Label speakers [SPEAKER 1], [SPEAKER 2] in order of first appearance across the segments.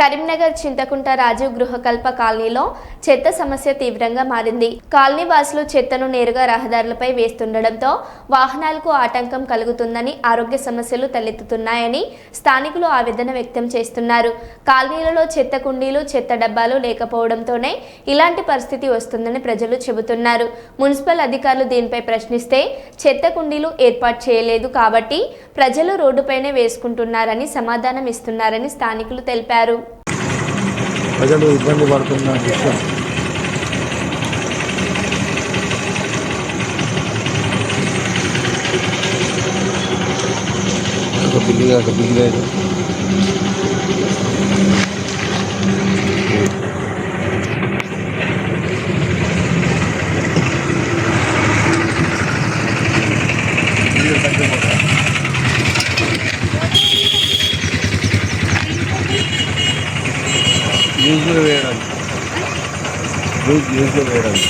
[SPEAKER 1] కరీంనగర్ చింతకుంట రాజీవ్ గృహకల్ప కాలనీలో చెత్త సమస్య తీవ్రంగా మారింది. కాలనీ వాసులు చెత్తను నేరుగా రహదారులపై వేస్తుండటంతో వాహనాలకు ఆటంకం కలుగుతుందని ఆరోగ్య సమస్యలు తలెత్తుతున్నాయని స్థానికులు ఆవేదన వ్యక్తం చేస్తున్నారు. కాలనీలలో చెత్త కుండీలు చెత్త డబ్బాలు లేకపోవడంతోనే ఇలాంటి పరిస్థితి వస్తుందని ప్రజలు చెబుతున్నారు. మున్సిపల్ అధికారులు దీనిపై ప్రశ్నిస్తే చెత్త కుండీలు ఏర్పాటు చేయలేదు కాబట్టి ప్రజలు రోడ్డుపైనే వేసుకుంటున్నారని సమాధానం ఇస్తున్నారని స్థానికులు తెలిపారు.
[SPEAKER 2] ప్రజలు ఇబ్బంది పడుతున్న విషయం. ఒక బిల్లు ఒక బిల్లు జ్యూస్లో వేయడానికి. న్యూస్ న్యూస్లో వేయడానికి.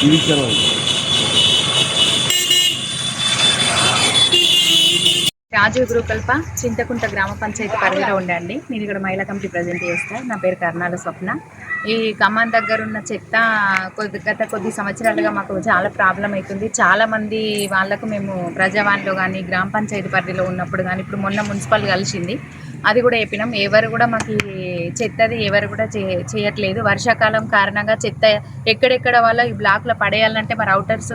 [SPEAKER 2] టీవీ ఛానల్
[SPEAKER 3] రాజీవ్ గురుకల్ప చింతకుంట గ్రామ పంచాయతీ పరిధిలో ఉండండి. నేను ఇక్కడ మహిళా కమిటీ ప్రజెంట్ చేస్తా. నా పేరు కర్ణాల స్వప్న. ఈ ఖమ్మం దగ్గర ఉన్న చెత్త కొద్ది గత కొద్ది సంవత్సరాలుగా మాకు చాలా ప్రాబ్లం అవుతుంది. చాలామంది వాళ్ళకు మేము ప్రజావాణిలో కానీ గ్రామ పంచాయతీ పరిధిలో ఉన్నప్పుడు కానీ ఇప్పుడు మొన్న మున్సిపల్ కలిసింది. అది కూడా చెప్పినాం. ఎవరు కూడా మాకు చెత్తది ఎవరు కూడా చేయట్లేదు. వర్షాకాలం కారణంగా చెత్త ఎక్కడెక్కడ వల్ల ఈ బ్లాక్లో పడేయాలంటే మరి అవుటర్స్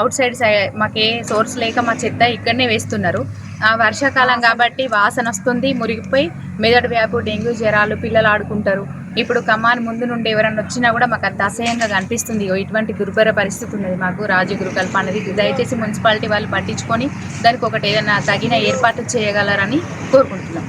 [SPEAKER 3] అవుట్ సైడ్ మాకు ఏ సోర్స్ లేక మా చెత్త ఇక్కడనే వేస్తున్నారు. ఆ వర్షాకాలం కాబట్టి వాసన వస్తుంది మురిగిపోయి మెదడు వ్యాపు డెంగ్యూ జ్వరాలు పిల్లలు ఆడుకుంటారు. ఇప్పుడు కమాన్ ముందు నుండి ఎవరైనా వచ్చినా కూడా మాకు అంత అసహ్యంగా కనిపిస్తుంది. ఇటువంటి దుర్భర పరిస్థితి ఉన్నది మాకు. రాజు గురుకల్ప అనేది దయచేసి మున్సిపాలిటీ వాళ్ళు పట్టించుకొని దానికి ఒకటి ఏదైనా తగిన ఏర్పాటు చేయగలరని కోరుకుంటున్నాం.